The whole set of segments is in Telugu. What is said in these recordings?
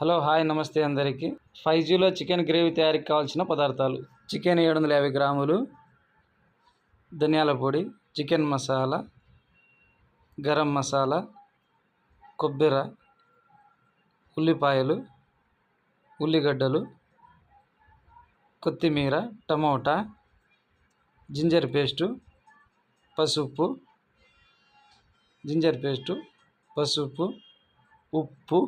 హలో హాయ్ నమస్తే అందరికీ. ఫైవ్ జీలో చికెన్ గ్రేవీ తయారీకి కావాల్సిన పదార్థాలు. చికెన్ ఏడు వందల యాభై గ్రాములు ధనియాల పొడి చికెన్ మసాలా గరం మసాలా కొబ్బరి ఉల్లిపాయలు ఉల్లిగడ్డలు కొత్తిమీర టమోటా జింజర్ పేస్టు పసుపు జింజర్ పేస్టు పసుపు ఉప్పు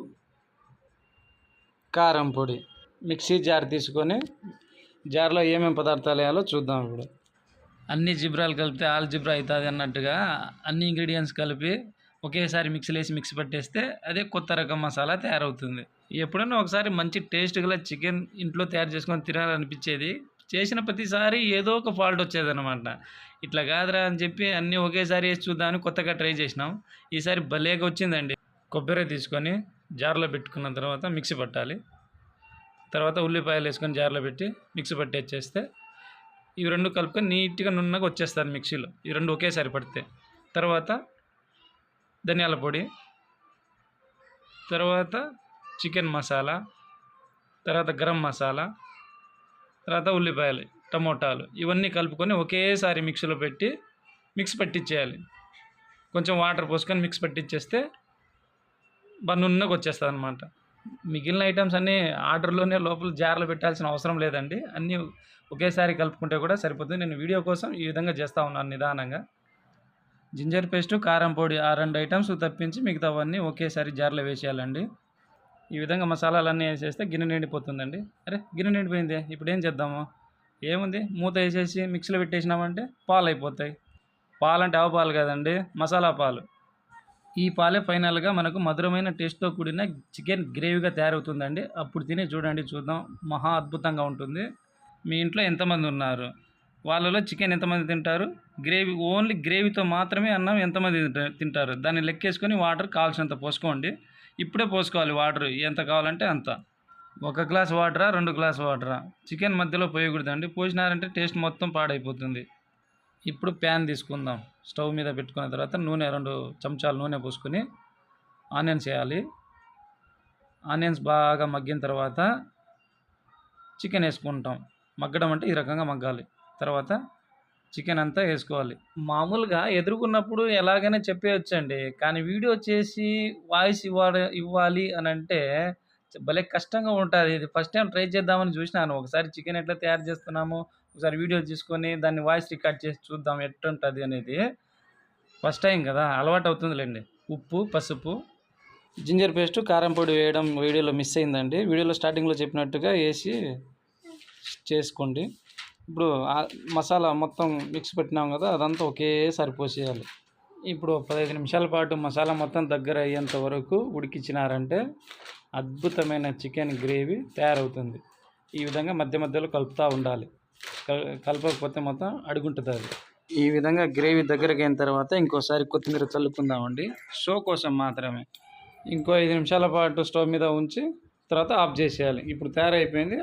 కారం పొడి మిక్సీ జార్ తీసుకొని జార్లో ఏమేమి పదార్థాలు వేయాలో చూద్దాం ఇప్పుడు. అన్ని జిబ్రాలు కలిపితే ఆల్ జిబ్రా అవుతుంది అన్నట్టుగా అన్ని ఇంగ్రీడియంట్స్ కలిపి ఒకేసారి మిక్సీలో వేసి మిక్సీ పట్టేస్తే అదే కొత్త రకం మసాలా తయారవుతుంది. ఎప్పుడైనా ఒకసారి మంచి టేస్ట్ గల చికెన్ ఇంట్లో తయారు చేసుకొని తినాలనిపించేది చేసిన ప్రతిసారి ఏదో ఒక ఫాల్ట్ వచ్చేదన్నమాట. ఇట్లా కాదురా అని చెప్పి అన్నీ ఒకేసారి వేసి చూద్దామని కొత్తగా ట్రై చేసినాం. ఈసారి భలేగా వచ్చిందండి. కొబ్బరి తీసుకొని జార్లో పెట్టుకున్న తర్వాత మిక్సీ పట్టాలి. తర్వాత ఉల్లిపాయలు వేసుకొని జార్లో పెట్టి మిక్సీ పట్టేచ్చేస్తే ఇవి రెండు కలుపుకొని నీట్గా నున్నగా వచ్చేస్తారు మిక్సీలో. ఈ రెండు ఒకేసారి పడితే. తర్వాత ధనియాల పొడి తర్వాత చికెన్ మసాలా తర్వాత గరం మసాలా తర్వాత ఉల్లిపాయలు టమోటాలు ఇవన్నీ కలుపుకొని ఒకేసారి మిక్సీలో పెట్టి మిక్స్ పట్టించేయాలి కొంచెం వాటర్ పోసుకొని మిక్స్ పట్టించేస్తే బన్నున్నకు వచ్చేస్తుంది అనమాట మిగిలిన ఐటమ్స్ అన్నీ ఆర్డర్లోనే లోపల జార్లో పెట్టాల్సిన అవసరం లేదండి. అన్నీ ఒకేసారి కలుపుకుంటే కూడా సరిపోతుంది. నేను వీడియో కోసం ఈ విధంగా చేస్తూ ఉన్నాను నిదానంగా. జింజర్ పేస్టు కారం పొడి ఆ రెండు ఐటమ్స్ తప్పించి మిగతావన్నీ ఒకేసారి జార్లో వేసేయాలండి. ఈ విధంగా మసాలాలన్నీ వేసేస్తే గిన్నె నిండిపోతుందండి. అరే గిన్నె నిండిపోయింది. ఇప్పుడు ఏం చేద్దాము? ఏముంది? మూత వేసేసి మిక్సీలో పెట్టేసినామంటే పాలు అయిపోతాయి పాలు అంటే ఆవు పాలు కదండి. మసాలా పాలు. ఈ పాలే ఫైనల్గా మనకు మధురమైన టేస్ట్తో కూడిన చికెన్ గ్రేవీగా తయారవుతుందండి. అప్పుడు తిని చూడండి చూద్దాం. మహా అద్భుతంగా ఉంటుంది. మీ ఇంట్లో ఎంతమంది ఉన్నారు? వాళ్ళలో చికెన్ ఎంతమంది తింటారు? గ్రేవీ ఓన్లీ గ్రేవీతో మాత్రమే అన్నం ఎంతమంది తింటారు? దాన్ని లెక్కేసుకొని వాటర్ కావాల్సినంత పోసుకోండి. ఇప్పుడే పోసుకోవాలి వాటర్. ఎంత కావాలంటే అంత. ఒక గ్లాస్ వాటరా రెండు గ్లాస్ వాటరా? చికెన్ మధ్యలో పోయకూడదండి. పోసినారంటే టేస్ట్ మొత్తం పాడైపోతుంది. ఇప్పుడు ప్యాన్ తీసుకుందాం. స్టవ్ మీద పెట్టుకున్న తర్వాత నూనె రెండు చెంచాలు నూనె పోసుకొని ఆనియన్స్ వేయాలి. ఆనియన్స్ బాగా మగ్గిన తర్వాత చికెన్ వేసుకుంటాం. మగ్గడం అంటే ఈ రకంగా మగ్గాలి. తర్వాత చికెన్ అంతా వేసుకోవాలి. మామూలుగా ఎదుర్కొన్నప్పుడు ఎలాగైనా చెప్పేయచ్చండి. కానీ వీడియో చేసి వాయిస్ ఇవ్వాలి ఇవ్వాలి అని అంటే భలే కష్టంగా ఉంటుంది. ఇది ఫస్ట్ టైం ట్రై చేద్దామని చూసినాను. ఒకసారి చికెన్ ఎట్లా తయారు చేస్తున్నాము ఒకసారి వీడియో తీసుకొని దాన్ని వాయిస్ రికార్డ్ చేసి చూద్దాం ఎట్టుంటుంది అనేది. ఫస్ట్ టైం కదా అలవాటు అవుతుందిలేండి. ఉప్పు పసుపు జింజర్ పేస్ట్ కారం పొడి వేయడం వీడియోలో మిస్ అయిందండి. వీడియోలో స్టార్టింగ్లో చెప్పినట్టుగా వేసి చేసుకోండి. ఇప్పుడు మసాలా మొత్తం మిక్స్ పెట్టినాం కదా అదంతా ఒకేసారి పోసేయాలి. ఇప్పుడు పదహైదు నిమిషాల పాటు మసాలా మొత్తం దగ్గర అయ్యేంత వరకు ఉడికించినారంటే అద్భుతమైన చికెన్ గ్రేవీ తయారవుతుంది. ఈ విధంగా మధ్య మధ్యలో కలుపుతూ ఉండాలి. కలపకపోతే మొత్తం అడుగుంటుంది అది ఈ విధంగా గ్రేవీ దగ్గరకు అయిన తర్వాత ఇంకోసారి కొత్తిమీర చల్లుకుందామండి. షో కోసం మాత్రమే. ఇంకో ఐదు నిమిషాల పాటు స్టవ్ మీద ఉంచి తర్వాత ఆఫ్ చేసేయాలి. ఇప్పుడు తయారైపోయింది.